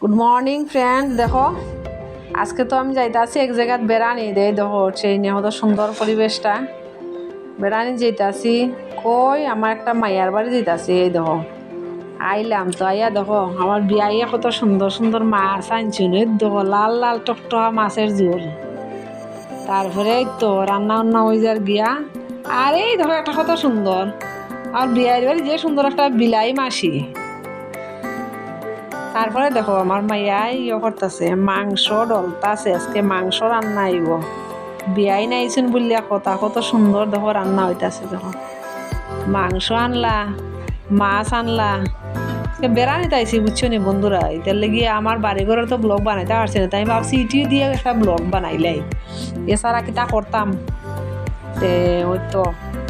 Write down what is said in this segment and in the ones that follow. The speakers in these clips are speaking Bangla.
গুড মর্নিং ফ্রেন্ড দেখো, আজকে তো আমি যাইতাছি এক জায়গাত বেড়ানি দে দেখো নিয়ে হতো সুন্দর পরিবেশটা। বেড়ানি যাইতাছি, কই আমার একটা মাইয়ার বাড়ি যাইতাছি, এই দেখো। আইলাম তো, আইয়া দেখো, আমার বিয়াইয়া কত সুন্দর সুন্দর মাছ আনছিল, এই দেখো, লাল লাল টকটকা মাছের ঝোল। তারপরে তো, রান্না বান্না হয়ে যার গিয়া, আর দেখো একটা কত সুন্দর আর বিয়ের বাড়ি যে সুন্দর একটা বিলাই মাসি তারপরে দেখো, আমার মাইয়াই ইয়ে করতেছে, মাংস ডলতাছে আজকে মাংস রান্না আইব। বিয়াই নাইছেন বললিয়া কথা, কত সুন্দর দেখো রান্না হইতাছে দেখো। মাংস আনলা, মাছ আনলা। আজকে বেড়ানি তাইছি বুঝছ নি বন্ধুরা? এটার লেগে আমার বাড়ি ঘরের তো ব্লগ বানাইতে পারছি না, তাই ভাবছি ইটিও দিয়ে একটা ব্লগ বানাইলাই। এছাড়া কিতা করতাম? তে ওই তো,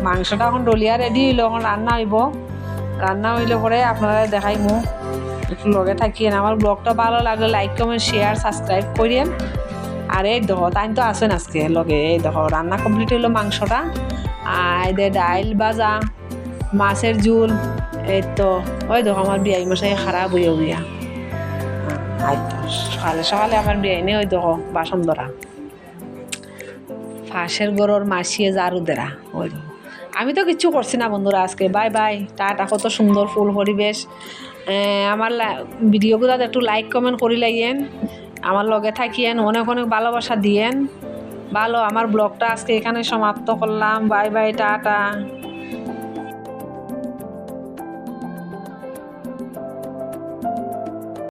মাংসটা এখন ডলিয়া রেডি হইল, এখন রান্না হইব। রান্না হইলে পরে আপনারা দেখাইমু। লগে থাকিয়েন। আমার ব্লগটা ভালো লাগলে লাইক কমেন্ট শেয়ার সাবস্ক্রাইব করিয়েন আর এই দেখো তাই তো আসেন আজকে লগে। এই দেখো রান্না কমপ্লিট হইল মাংসটা। আর দে ডাইল বাজা মাছের ঝুল। এই তো, ওই দেখো আমার বিয়াই মশাই খারাপ হইয়া হইয়া। সকালে সকালে আমার বিয়াই নেই, ওই দেখো বাসন ধরা। ফাঁসের গরুর মাসিয়ে জারু দেরা, ওই। আমি তো কিচ্ছু করছি না বন্ধুরা আজকে। By bye. টাটা, কত সুন্দর ফুল পরিবেশ। আমার ভিডিওগুলো একটু লাইক কমেন্ট করি লাগিয়েন। আমার লগে থাকিয়েন, অনেক অনেক ভালোবাসা দিয়েন। ভালো, আমার ব্লগটা আজকে এখানে সমাপ্ত করলাম। Bye bye, tata.